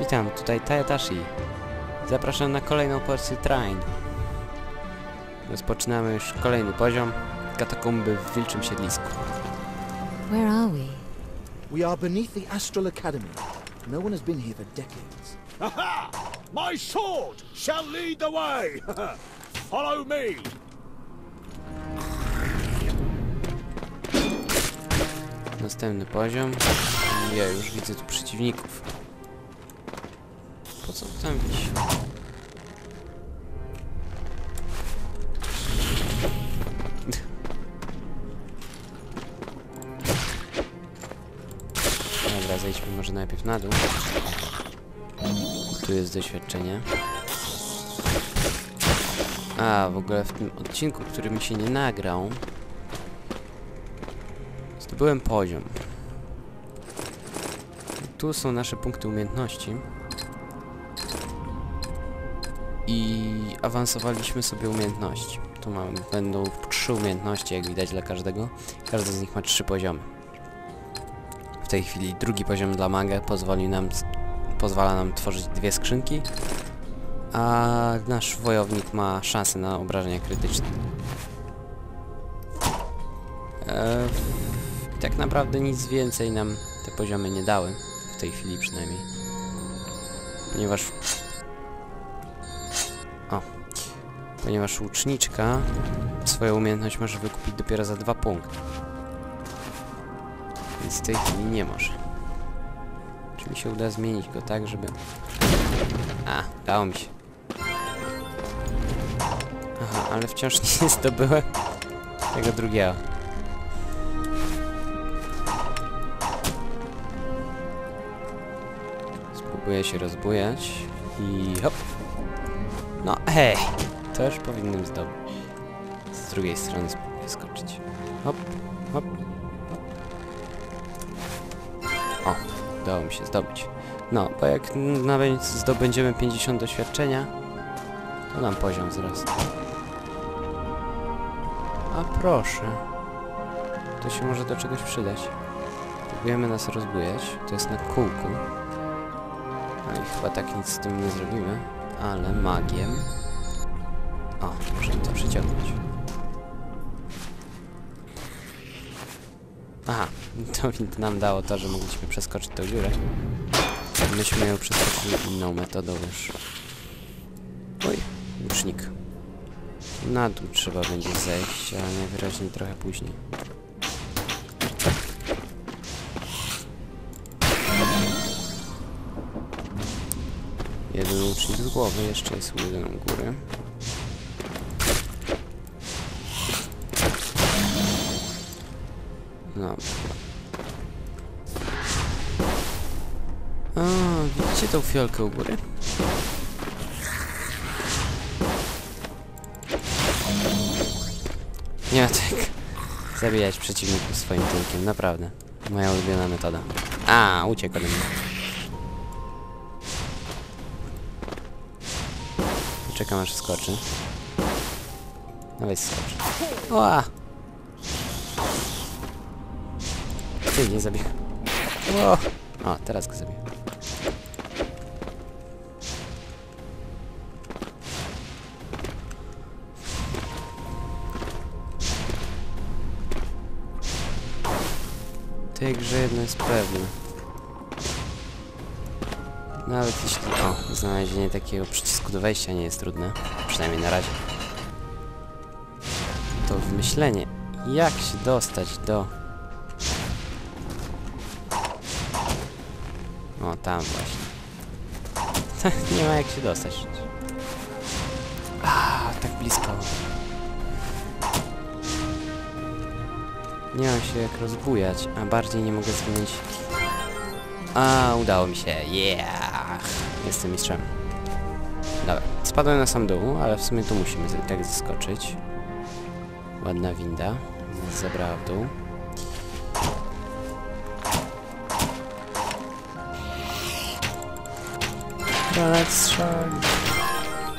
Witam, tutaj Tayatashi. Zapraszam na kolejną porcję Train. Rozpoczynamy już kolejny poziom. Katakumby w Wilczym Siedlisku. Where are we? We are beneath the Astral Academy. No one has been here for decades. Aha! My sword shall lead the way! Follow me! Następny poziom. Ja już widzę tu przeciwników. Po co tam wisi? Dobra, zejdźmy może najpierw na dół. Tu jest doświadczenie. A, w ogóle w tym odcinku, który mi się nie nagrał, zdobyłem poziom. Tu są nasze punkty umiejętności. I awansowaliśmy sobie umiejętności. Tu mamy, będą trzy umiejętności, jak widać dla każdego. Każdy z nich ma trzy poziomy. W tej chwili drugi poziom dla maga pozwoli nam, pozwala nam tworzyć dwie skrzynki, a nasz wojownik ma szansę na obrażenia krytyczne. Eee, tak naprawdę nic więcej nam te poziomy nie dały, w tej chwili przynajmniej. Ponieważ... Ponieważ łuczniczka swoją umiejętność może wykupić dopiero za dwa punkty. Więc tej chwili nie może. Czy mi się uda zmienić go tak, żeby... A, dało mi się. Aha, ale wciąż nie zdobyłem tego drugiego. Spróbuję się rozbujać i hop. No hej, już powinienem zdobyć. Z drugiej strony spróbuję skoczyć. Hop, hop. O, udało mi się zdobyć. No, bo jak nawet zdobędziemy 50 doświadczenia, to nam poziom wzrośnie. A proszę. To się może do czegoś przydać. Próbujemy nas rozbujać. To jest na kółku. No i chyba tak nic z tym nie zrobimy. Ale magiem... O, możemy to przyciągnąć. Aha, to nam dało to, że mogliśmy przeskoczyć tą dziurę. Myśmy ją przeskoczyli inną metodą już. Oj, łucznik. Na dół trzeba będzie zejść, ale najwyraźniej trochę później. Jeden łucznik z głowy, jeszcze jest jeden u góry. No. A, widzicie tą fiolkę u góry? Nie tak zabijać przeciwników swoim tyłkiem, naprawdę. Moja ulubiona metoda. A, uciekł ode mnie. Czekam aż skoczy. No weź skocz. Ła! Ty, nie zabiję. O! o, teraz go zabiję. Tej grze jedno jest pewne. Nawet jeśli... O, znalezienie takiego przycisku do wejścia nie jest trudne. Przynajmniej na razie. To wymyślenie. Jak się dostać do... tam właśnie. nie ma jak się dostać. A, tak blisko. Nie mam się jak rozbujać, a bardziej nie mogę zmienić... A, udało mi się. Yeah! Jestem mistrzem. Dobra, spadłem na sam dół, ale w sumie tu musimy tak zeskoczyć. Ładna winda. Nas zabrała w dół.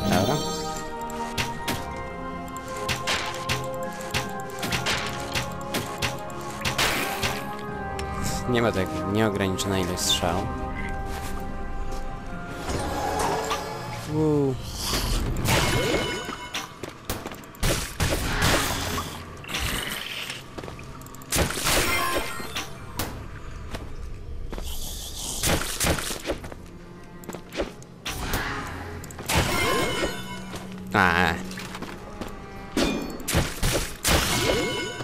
Dobra. Nie ma tak nieograniczona ilość strzał. A.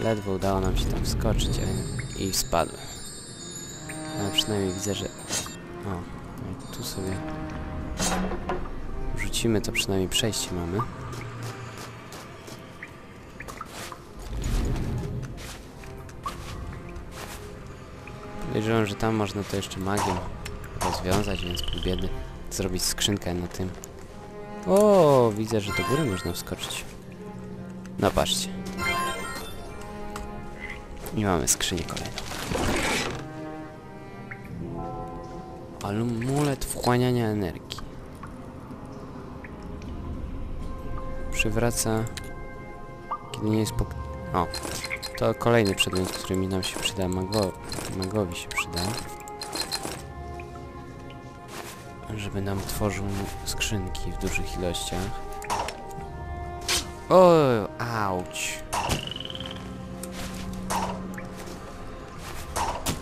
Ledwo udało nam się tam wskoczyć i spadłem. Ale przynajmniej widzę, że... O, no tu sobie... Rzucimy to przynajmniej przejście mamy. Podejrzewam, że tam można to jeszcze magią rozwiązać, więc pół biedy zrobić skrzynkę na tym. O, widzę, że do góry można wskoczyć. No patrzcie. I mamy skrzynię kolejną. Amulet wchłaniania energii. Przywraca... Kiedy nie jest pok... O, to kolejny przedmiot, który mi nam się przyda. Mago... Magowi się przyda. Żeby nam tworzył skrzynki w dużych ilościach. O, auć.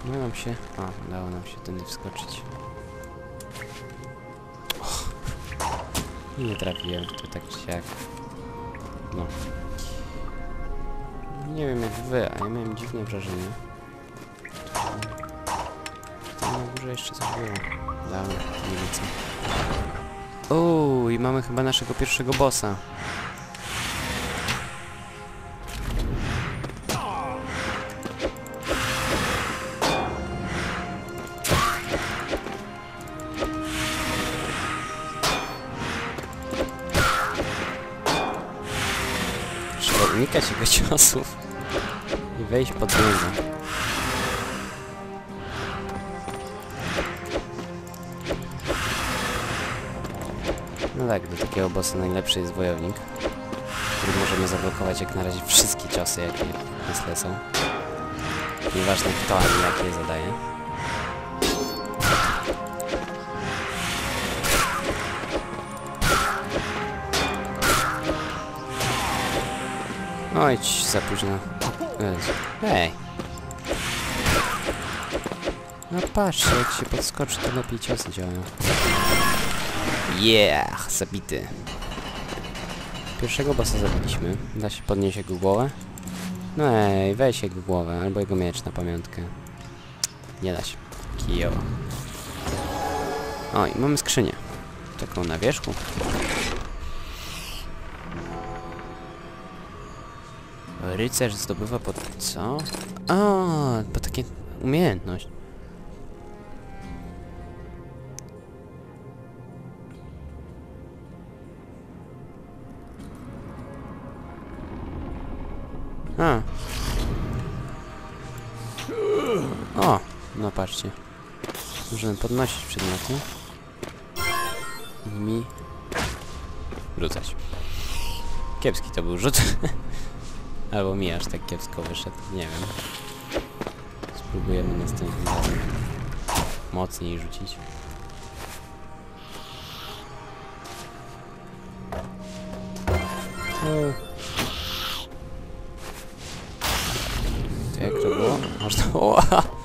No nam się... O, udało nam się tędy wskoczyć. Och. Nie trafiłem, to tak czy siak. No. Nie wiem jak wy, a ja miałem dziwne wrażenie. Na górze jeszcze coś było. Dobra, nie wiem co. Uuu, i mamy chyba naszego pierwszego bossa. Trzeba unikać jego ciosów i wejść pod niego. No tak, do takiego bossa najlepszy jest wojownik, który możemy zablokować jak na razie wszystkie ciosy, jakie nas lecą. Nieważne kto ani jakie je zadaje. Oj, ci, za późno. Hej! No patrzcie, jak się podskoczy, to lepiej ciosy działają. Yeah, zabity. Pierwszego bossa zabiliśmy. Da się podnieść jego głowę? No ej, weź jego głowę, albo jego miecz na pamiątkę. Nie da się. Kijowo. O, i mamy skrzynię. Taką na wierzchu. Rycerz zdobywa pod... co? A, bo takie umiejętność. Patrzcie. Możemy podnosić przedmioty. Mi... Rzucać. Kiepski to był rzut. Albo mi aż tak kiepsko wyszedł, nie wiem. Spróbujemy następnym razem mocniej rzucić. To jak to było? Można... O!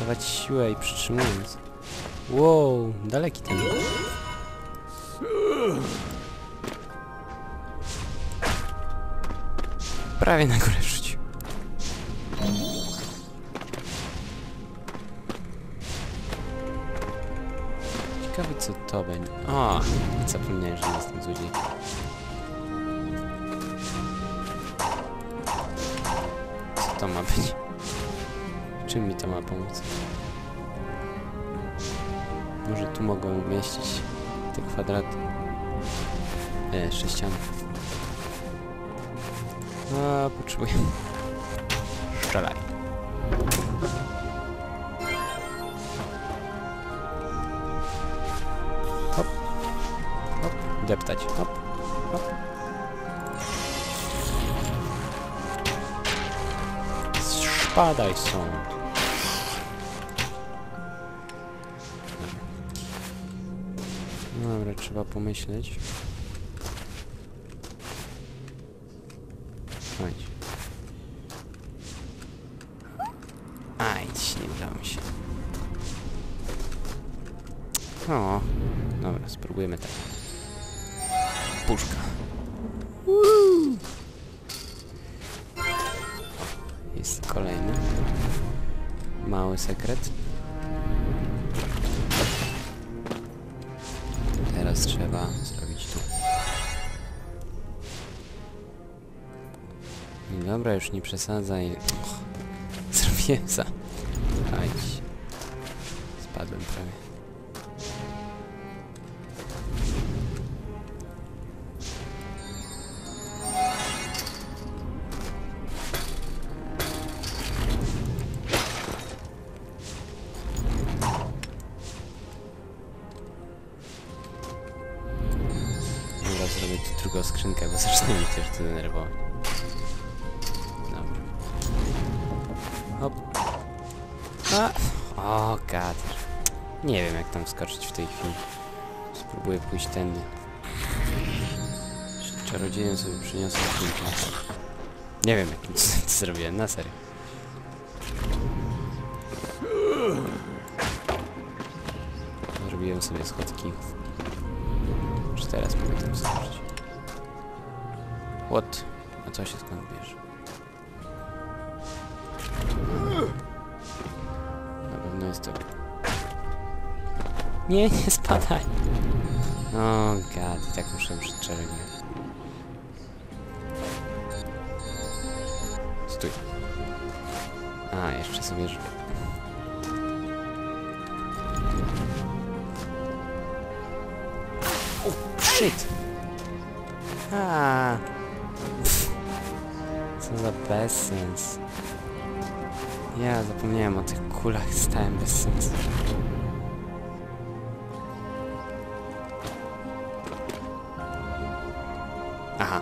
Można dostosować siłę i przytrzymując. Wow, daleki ten. Prawie na górę wrzucił. Ciekawe co to będzie. O, zapomniałem, że jestem złodziej. Co to ma być? Czym mi to ma pomóc? Może tu mogą mieścić te kwadraty. E, sześciany. A, potrzebuję. Strzelaj. Hop. Hop. Deptać. Hop. Hop. Spadaj stąd. Dobra. Dobra, trzeba pomyśleć. Chodź. Ajdź, nie udało mi się. O, dobra, spróbujemy tak. Puszka. Jest kolejny. Mały sekret. Teraz trzeba zrobić tu. Dobra, już nie przesadzaj. Och, zrobiłem. Też to denerwować. Dobra. Hop. A! O, gader. Nie wiem jak tam wskoczyć w tej chwili. Spróbuję pójść tędy. Czarodziejem sobie przyniosę kilka. Nie wiem jak to zrobiłem, na serio. Zrobiłem sobie schodki. Czy teraz mogę tam skoczyć? What? A co się skąd bierze? Na pewno jest to... Nie, nie spadaj! O gad, i tak muszę przed czerwiem. Stój. A, jeszcze sobie żyję. O, shit! A. Co za bezsens. Ja zapomniałem o tych kulach, stałem bez sensu. Aha.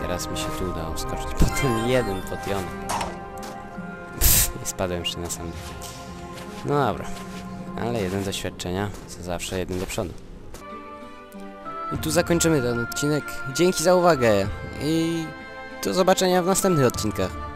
Teraz mi się tu udało skoczyć po ten jeden potion. Pff, I spadłem jeszcze na sam dół. No dobra. Ale jeden doświadczenia, co zawsze jeden do przodu. I tu zakończymy ten odcinek. Dzięki za uwagę i do zobaczenia w następnych odcinkach.